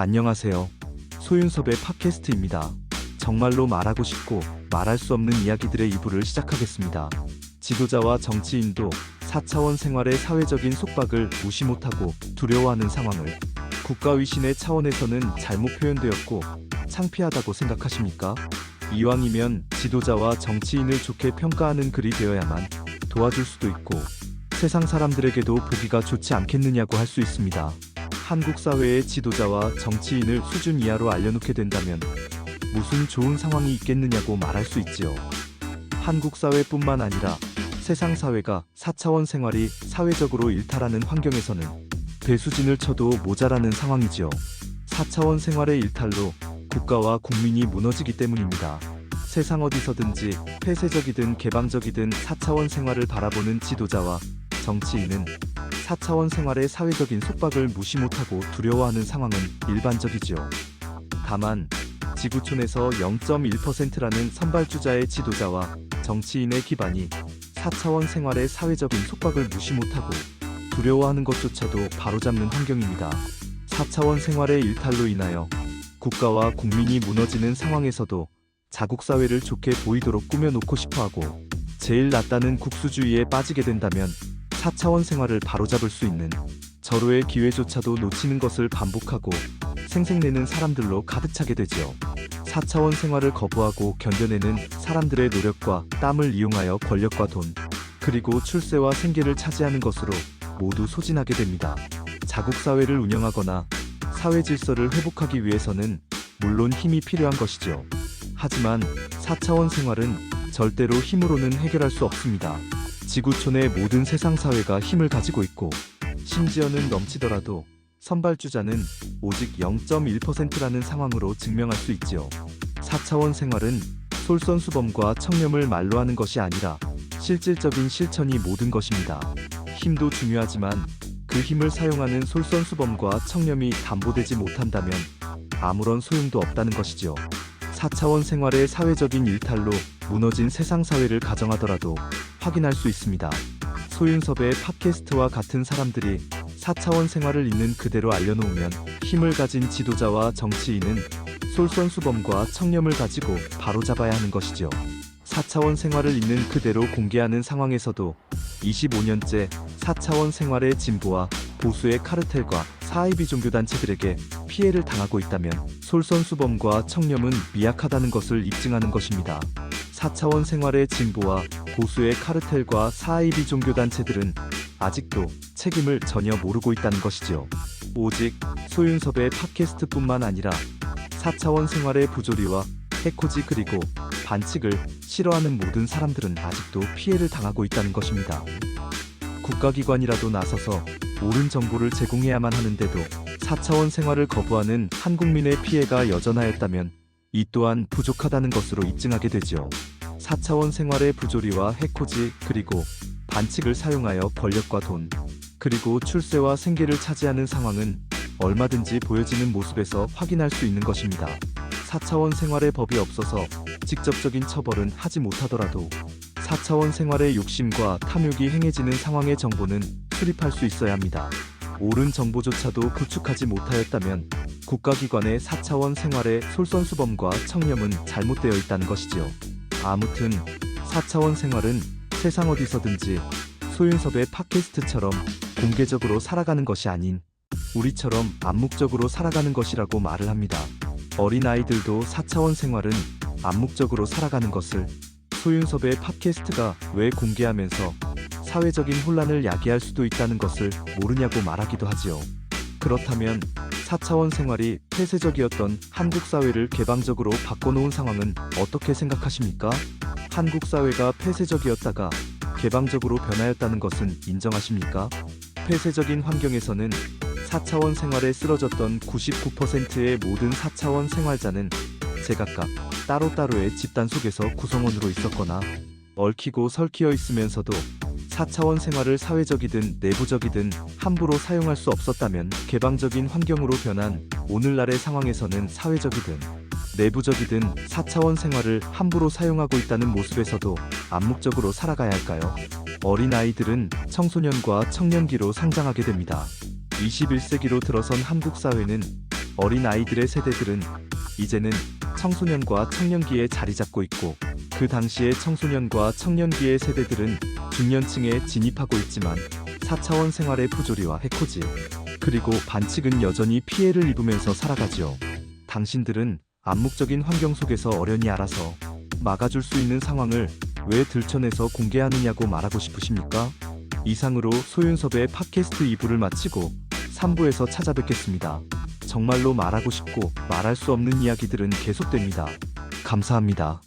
안녕하세요. 소윤섭의 팟캐스트입니다. 정말로 말하고 싶고 말할 수 없는 이야기들의 2부를 시작하겠습니다. 지도자와 정치인도 4차원 생활의 사회적인 속박을 무시 못하고 두려워하는 상황을 국가위신의 차원에서는 잘못 표현되었고 창피하다고 생각하십니까? 이왕이면 지도자와 정치인을 좋게 평가하는 글이 되어야만 도와줄 수도 있고 세상 사람들에게도 보기가 좋지 않겠느냐고 할 수 있습니다. 한국 사회의 지도자와 정치인을 수준 이하로 알려놓게 된다면 무슨 좋은 상황이 있겠느냐고 말할 수 있지요. 한국 사회뿐만 아니라 세상 사회가 4차원 생활이 사회적으로 일탈하는 환경에서는 배수진을 쳐도 모자라는 상황이지요. 4차원 생활의 일탈로 국가와 국민이 무너지기 때문입니다. 세상 어디서든지 폐쇄적이든 개방적이든 4차원 생활을 바라보는 지도자와 정치인은 4차원 생활의 사회적인 속박을 무시 못하고 두려워하는 상황은 일반적이지요. 다만 지구촌에서 0.1%라는 선발주자의 지도자와 정치인의 기반이 4차원 생활의 사회적인 속박을 무시 못하고 두려워하는 것조차도 바로잡는 환경입니다. 4차원 생활의 일탈로 인하여 국가와 국민이 무너지는 상황에서도 자국 사회를 좋게 보이도록 꾸며놓고 싶어하고 제일 낫다는 국수주의에 빠지게 된다면 4차원 생활을 바로잡을 수 있는 절호의 기회조차도 놓치는 것을 반복하고 생색내는 사람들로 가득 차게 되지요. 4차원 생활을 거부하고 견뎌내는 사람들의 노력과 땀을 이용하여 권력과 돈, 그리고 출세와 생계를 차지하는 것으로 모두 소진하게 됩니다. 자국 사회를 운영하거나 사회 질서를 회복하기 위해서는 물론 힘이 필요한 것이죠. 하지만 4차원 생활은 절대로 힘으로는 해결할 수 없습니다. 지구촌의 모든 세상 사회가 힘을 가지고 있고 심지어는 넘치더라도 선발주자는 오직 0.1%라는 상황으로 증명할 수 있지요. 4차원 생활은 솔선수범과 청렴을 말로 하는 것이 아니라 실질적인 실천이 모든 것입니다. 힘도 중요하지만 그 힘을 사용하는 솔선수범과 청렴이 담보되지 못한다면 아무런 소용도 없다는 것이지요. 4차원 생활의 사회적인 일탈로 무너진 세상 사회를 가정하더라도 확인할 수 있습니다. 소윤섭의 팟캐스트와 같은 사람들이 4차원 생활을 있는 그대로 알려놓으면 힘을 가진 지도자와 정치인은 솔선수범과 청렴을 가지고 바로잡아야 하는 것이죠. 4차원 생활을 있는 그대로 공개하는 상황에서도 25년째 4차원 생활의 진보와 보수의 카르텔과 사이비 종교단체들에게 피해를 당하고 있다면 솔선수범과 청렴은 미약하다는 것을 입증하는 것입니다. 4차원 생활의 진보와 보수의 카르텔과 사이비 종교단체들은 아직도 책임을 전혀 모르고 있다는 것이지요. 오직 소윤섭의 팟캐스트뿐만 아니라 4차원 생활의 부조리와 해코지 그리고 반칙을 싫어하는 모든 사람들은 아직도 피해를 당하고 있다는 것입니다. 국가기관이라도 나서서 옳은 정보를 제공해야만 하는데도 4차원 생활을 거부하는 한국민의 피해가 여전하였다면 이 또한 부족하다는 것으로 입증하게 되지요. 4차원 생활의 부조리와 해코지 그리고 반칙을 사용하여 권력과 돈 그리고 출세와 생계를 차지하는 상황은 얼마든지 보여지는 모습에서 확인할 수 있는 것입니다. 4차원 생활의 법이 없어서 직접적인 처벌은 하지 못하더라도 4차원 생활의 욕심과 탐욕이 행해지는 상황의 정보는 수립할 수 있어야 합니다. 옳은 정보조차도 구축하지 못하였다면 국가기관의 4차원 생활의 솔선수범과 청렴은 잘못되어 있다는 것이지요. 아무튼 4차원 생활은 세상 어디서든지 소윤섭의 팟캐스트처럼 공개적으로 살아가는 것이 아닌 우리처럼 암묵적으로 살아가는 것이라고 말을 합니다. 어린아이들도 4차원 생활은 암묵적으로 살아가는 것을 소윤섭의 팟캐스트가 왜 공개하면서 사회적인 혼란을 야기할 수도 있다는 것을 모르냐고 말하기도 하지요. 그렇다면 4차원 생활이 폐쇄적이었던 한국 사회를 개방적으로 바꿔놓은 상황은 어떻게 생각하십니까? 한국 사회가 폐쇄적이었다가 개방적으로 변하였다는 것은 인정하십니까? 폐쇄적인 환경에서는 4차원 생활에 쓰러졌던 99%의 모든 4차원 생활자는 제각각 따로따로의 집단 속에서 구성원으로 있었거나 얽히고 설키어 있으면서도 4차원 생활을 사회적이든 내부적이든 함부로 사용할 수 없었다면 개방적인 환경으로 변한 오늘날의 상황에서는 사회적이든 내부적이든 4차원 생활을 함부로 사용하고 있다는 모습에서도 암묵적으로 살아가야 할까요? 어린아이들은 청소년과 청년기로 성장하게 됩니다. 21세기로 들어선 한국 사회는 어린 아이들의 세대들은 이제는 청소년과 청년기에 자리 잡고 있고 그 당시의 청소년과 청년기의 세대들은 중년층에 진입하고 있지만 4차원 생활의 부조리와 해코지 그리고 반칙은 여전히 피해를 입으면서 살아가지요. 당신들은 암묵적인 환경 속에서 어련히 알아서 막아줄 수 있는 상황을 왜 들춰내서 공개하느냐고 말하고 싶으십니까? 이상으로 소윤섭의 팟캐스트 2부를 마치고 3부에서 찾아뵙겠습니다. 정말로 말하고 싶고 말할 수 없는 이야기들은 계속됩니다. 감사합니다.